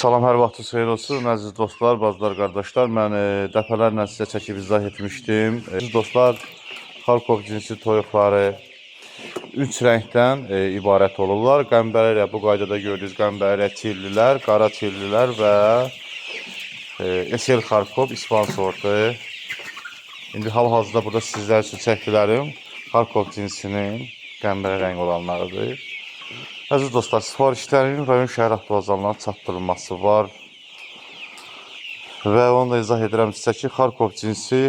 Salam, hər vaxtınız xeyir olsun, əziz dostlar, bazılar qardaşlar. Mən e, dəfələrlə sizə çəkib izah etmişdim. E, Əziz dostlar, Xarkov cinsi toyuqları üç rəngdən e, ibarət olurlar. Qəmbərə bu qaydada gördüyünüz qəmbərə çirlilər, qara çirlilər və e, Esel Xarkov ispan sortu. İndi hal-hazırda burada sizlər üçün çəkdilərim Xarkov cinsinin qəmbərə rəng olanlarıdır. Əziz dostlar, sifarişlərin rayon şəhər avtovazallarına çatdırılması var. Və onu da izah edirəm sizə ki, Xarkov cinsi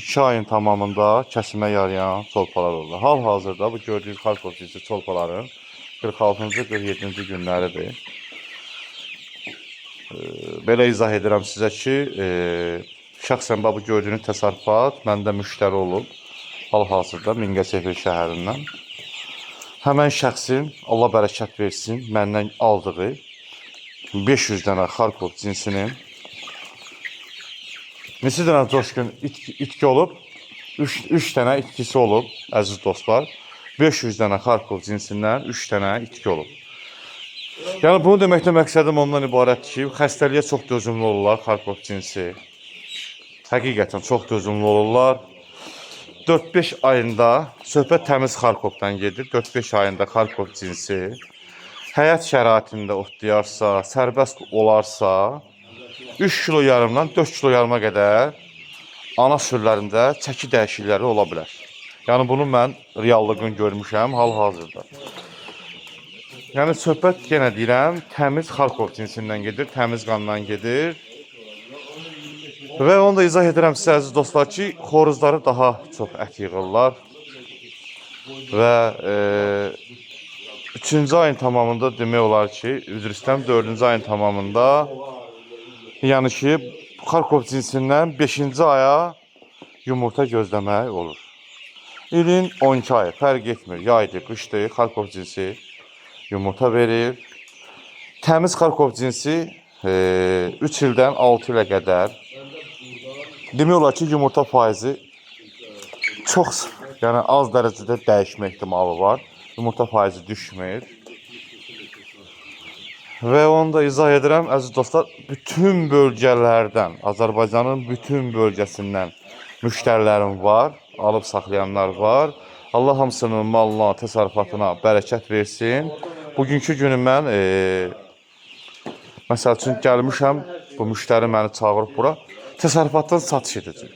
2 ayın tamamında kəsimə yarayan çolpalar olur. Hal-hazırda bu gördüyünüz Xarkov cinsi çolpaların 46-cı, 47-ci günləridir. Belə izah edirəm sizə ki, şəxsən bu gördüyünüz təsərrüfat məndə müştəri olub. Hal-hazırda Mingəçevir şəhərindən. Həmən şəxsin Allah bərəkət versin, məndən aldığı 500 dənə Xarkov cinsinin neçə dənə coşqun itki, itki olub? 3 3 dənə itkisi olub, əziz dostlar. 500 dənə Xarkov cinsindən 3 dənə itki olub. Yəni bunu deməkdə məqsədim ondan ibarətdir ki, xəstəliyə çox dözümlü olurlar Xarkov cinsi. Həqiqətən çox dözümlü olurlar. 4-5 ayında söhbət təmiz Xarkovdan gedir. 4-5 ayında Xarkov cinsi həyat şəraitində otlayarsa, sərbəst olarsa 3 kilo yarımdan 4 kilo yarıma qədər ana sürülərində çəki dəyişiklikləri ola bilər. Yəni bunu mən reallığını görmüşəm hal-hazırda. Yəni söhbət yenə deyirəm, təmiz Xarkov cinsindən gedir, təmiz qandan gedir. Və onu da izah edirəm sizə əziz dostlar ki, xoruzları daha çox ət yığırlar. Və e, 3-cü ayın tamamında demək olar ki, üzr istəyirəm, 4-cü ayın tamamında yəni ki, Xarkov cinsindən 5-ci aya yumurta gözləmək olur. İlin 12 ayı fərq etmir, yaydır, qışdır, Xarkov cinsi yumurta verir. Təmiz Xarkov cinsi e, 3 ildən 6 ilə qədər demək olar ki, yumurta faizi çox, yəni az dərəcədə dəyişmə ehtimalı var. Yumurta faizi düşmür. Və onu da izah edirəm, əziz dostlar, bütün bölgələrdən, Azərbaycanın bütün bölgəsindən müştərilərim var, alıb saxlayanlar var. Allah hamısının malına, təsərrüfatına bərəkət versin. Bugünkü günü mən e, məsəl üçün gəlmişəm, bu müştəri məni çağırıb bura. Təsərrüfatdan satış edəcək.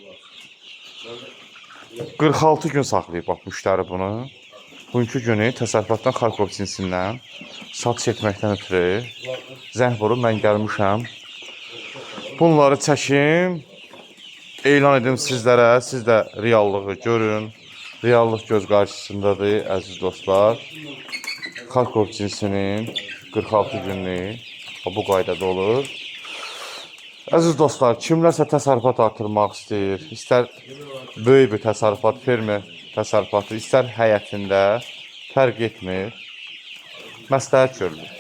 46 gün saxlayıb bax müştəri bunu. Bugünkü günü təsərrüfatdan Xarkov cinsindən satış etməkdən ötürü zəng vurub mən gəlmişəm. Bunları çəkim, elan edim sizlərə, siz də reallığı görün. Reallıq göz qarşısındadır, əziz dostlar. Xarkov cinsinin 46 günlük bu qaydada olur. Əziz dostlar, kimlərsə təsərrüfat artırmaq istəyir, istər böyük bir təsərrüfat, fermer təsərrüfatı, istər həyətində fərq etmir. Məsləhət görülür.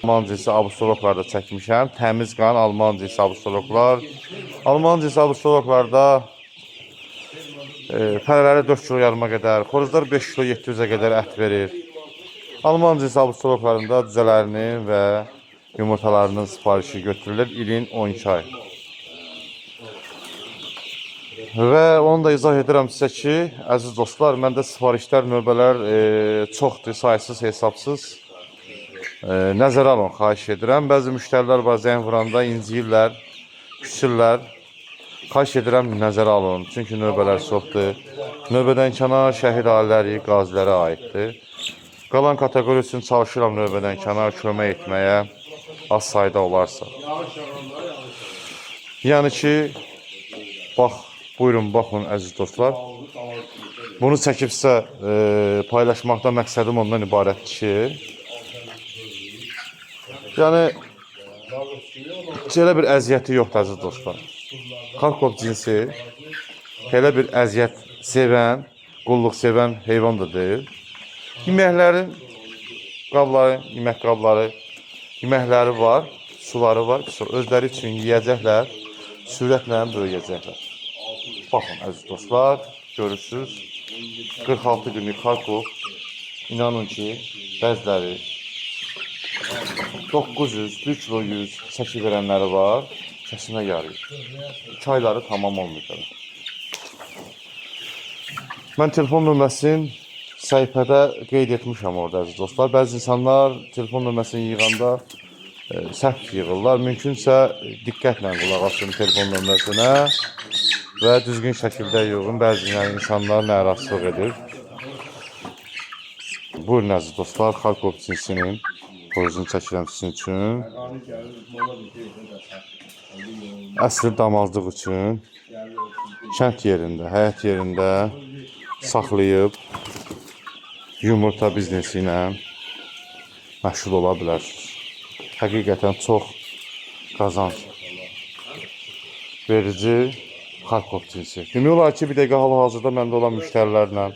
Alman cinsi abustoloklarda çəkmişəm. Təmiz qan Alman cinsi abustoloklar. Alman cinsi abustoloklarda e, fərələri 4 kilo yarıma qədər, xoruzlar 5 kilo 700-ə qədər ət verir. Alman cinsi abustoloklarında düzələrinin və yumurtalarının sifarişi götürülür ilin 12 ay. Və onu da izah edirəm sizə ki, əziz dostlar, məndə sifarişlər, növbələr e, çoxdur, saysız, hesabsız. E, nəzərə alın, xahiş edirəm. Bəzi müştərilər var, zəng vuranda inciyirlər, küsürlər. Xahiş edirəm, nəzərə alın, çünki növbələr çoxdur. Növbədən kənar şəhid ailələri, qazilərə aiddir. Qalan kateqoriya üçün çalışıram növbədən kənar kömək etməyə, az sayda olarsa. Yəni ki, bax, buyurun, baxın əziz dostlar. Bunu çəkib sizə e, paylaşmaqda məqsədim ondan ibarətdir ki, yəni elə bir əziyyəti yoxdur əziz dostlar. Xarkov cinsi elə bir əziyyət sevən, qulluq sevən heyvan da deyil. Yeməklərin qabları, yemək qabları, yeməkləri var, suları var. Özləri üçün yeyəcəklər, sürətlə böyüyəcəklər. Baxın əziz dostlar, görürsüz. 46 günlük Xarkov. İnanın ki, bəziləri 900, 1 kilo 100 çəki verənləri var. Kəsimə yarıyır. 2 ayları tamam olmayacaq. Mən telefon nömrəsini səhifədə qeyd etmişəm orada əziz dostlar. Bəzi insanlar telefon nömrəsini yığanda e, səhv yığırlar. Mümkünsə diqqətlə qulaq asın telefon nömrəsinə və düzgün şəkildə yığın. Bəzi yəni, insanlar narahatlıq edir. Buyurun əziz dostlar, Xarkov cinsinin xoruzunu çəkirəm sizin üçün. Əsl damazlıq üçün kənd yerində, həyət yerində saxlayıb yumurta biznesi ilə məşğul ola bilərsiniz. Həqiqətən çox qazanc verici Xarkov cinsi. Demək olar ki, bir dəqiqə hal-hazırda məndə olan müştərilərlə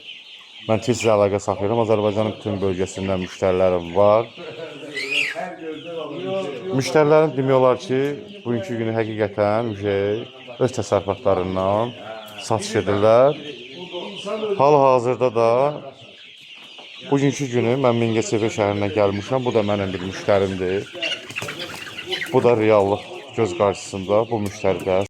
mən tez əlaqə saxlayıram. Azərbaycanın bütün bölgəsindən müştərilərim var. Müştərilərim demək olar ki, bugünkü günü həqiqətən öz təsərrüfatlarından satış edirlər. Hal-hazırda da bugünkü günü mən Mingəçevir şəhərinə gəlmişəm. Bu da mənim bir müştərimdir. Bu da reallıq göz qarşısında bu müştəridə